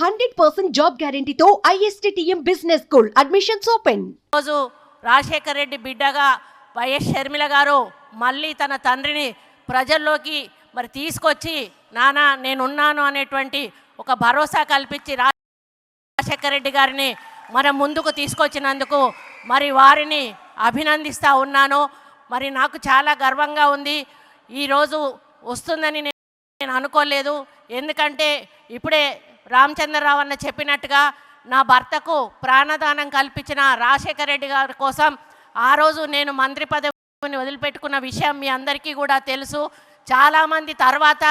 Hundred percent job గ్యారంటీతో ISTM business school admissions open. రోజు రాజశేఖర్ రెడ్డి బిడ్డగా YS Sharmila గారు మళ్ళీ తన తండ్రిని ప్రజల్లోకి మరి తీసుకొచ్చి నానా నేనున్నాను అనేటువంటి ఒక భరోసా కల్పించి రాజశేఖర్ రెడ్డి గారిని మన ముందుకు తీసుకొచ్చినందుకు మరి వారిని అభినందిస్తూ ఉన్నాను. మరి నాకు చాలా గర్వంగా ఉంది. ఈరోజు వస్తుందని నేను నేను అనుకోలేదు. ఎందుకంటే ఇప్పుడే రామచంద్రరావు అన్న చెప్పినట్టుగా నా భర్తకు ప్రాణదానం కల్పించిన రాజశేఖర రెడ్డి గారి కోసం ఆ రోజు నేను మంత్రి పదవిని వదిలిపెట్టుకున్న విషయం మీ అందరికీ కూడా తెలుసు. చాలామంది తర్వాత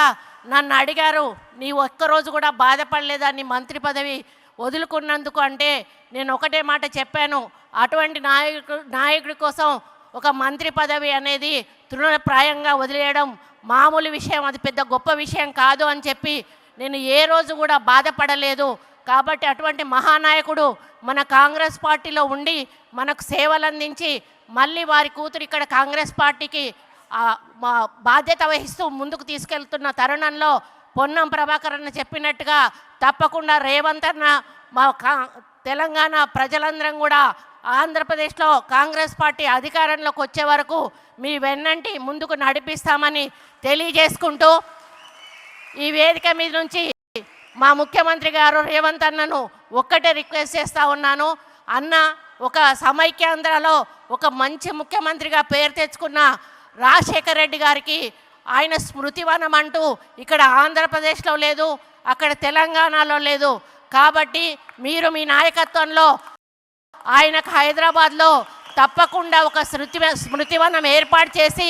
నన్ను అడిగారు నీ ఒక్కరోజు కూడా బాధపడలేదా నీ మంత్రి పదవి వదులుకున్నందుకు? అంటే నేను ఒకటే మాట చెప్పాను అటువంటి నాయకుడు నాయకుడి కోసం ఒక మంత్రి పదవి అనేది తృణప్రాయంగా వదిలేయడం మామూలు విషయం అది పెద్ద గొప్ప విషయం కాదు అని చెప్పి నేను ఏ రోజు కూడా బాధపడలేదు. కాబట్టి అటువంటి మహానాయకుడు మన కాంగ్రెస్ పార్టీలో ఉండి మనకు సేవలు అందించి మళ్ళీ వారి కూతురు ఇక్కడ కాంగ్రెస్ పార్టీకి మా బాధ్యత వహిస్తూ ముందుకు తీసుకెళ్తున్న తరుణంలో పొన్నం ప్రభాకర్ అన్న చెప్పినట్టుగా తప్పకుండా రేవంత్ అన్న మా కా తెలంగాణ ప్రజలందరం కూడా ఆంధ్రప్రదేశ్లో కాంగ్రెస్ పార్టీ అధికారంలోకి వచ్చే వరకు మీ వెన్నంటి ముందుకు నడిపిస్తామని తెలియజేసుకుంటూ ఈ వేదిక మీద నుంచి మా ముఖ్యమంత్రి గారు రేవంత్ అన్నను ఒక్కటే రిక్వెస్ట్ చేస్తూ ఉన్నాను. అన్న ఒక సమైక్యాంధ్రలో ఒక మంచి ముఖ్యమంత్రిగా పేరు తెచ్చుకున్న రాజశేఖర రెడ్డి గారికి ఆయన స్మృతివనం అంటూ ఇక్కడ ఆంధ్రప్రదేశ్లో లేదు అక్కడ తెలంగాణలో లేదు. కాబట్టి మీరు మీ నాయకత్వంలో ఆయనకు హైదరాబాద్లో తప్పకుండా ఒక స్మృతి స్మృతివనం ఏర్పాటు చేసి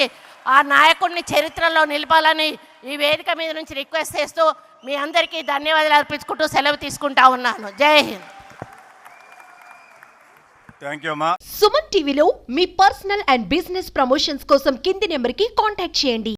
ఆ నాయకుడిని చరిత్రలో నిలపాలని ఈ వేదిక మీద నుంచి రిక్వెస్ట్ చేస్తూ మీ అందరికీ ధన్యవాదాలు అర్పించుకుంటూ సెలవు తీసుకుంటా ఉన్నాను. జై హింద్. థ్యాంక్ యూ అమ్మా. సుమన్ టీవీలో మీ పర్సనల్ అండ్ బిజినెస్ ప్రమోషన్స్ కోసం కింది నెంబర్కి కాంటాక్ట్ చేయండి.